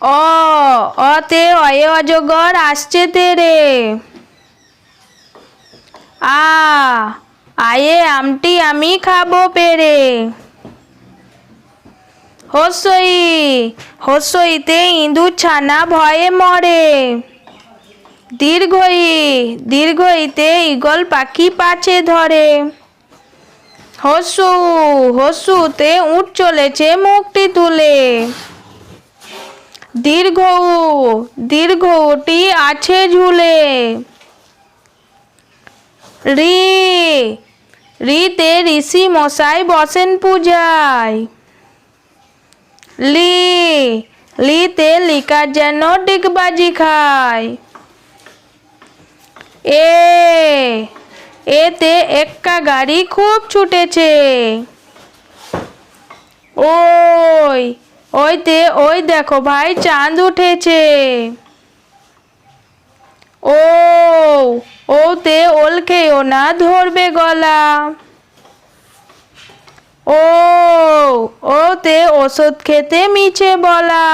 অ, অতে অয়ে অজগর আসছে তেরে। আ, আয়ে আমটি আমি খাব পেরে। হসই, হসইতে ইঁদুর ছানা ভয়ে মরে। দীর্ঘই, দীর্ঘইতে ঈগল পাখি পাছে ধরে। হসু, হসুতে উঠ চলেছে মুখটি তুলে দীর্ঘ দীর্ঘ উটি আছে ঝুলে। রি, রিতে ঋষি মশাই বসেন পূজায়। লি, লিতে লিকার যেন ডিগবাজি খায়। এ, এতে এক্কা গাড়ি খুব ছুটেছে। ওই ওইতে, ওই দেখো ভাই, চাঁদ উঠেছে। ও, ওতে ওল খেয়েও না ধরবে গলা। ও, ওতে ওষুধ খেতে মিছে বলা।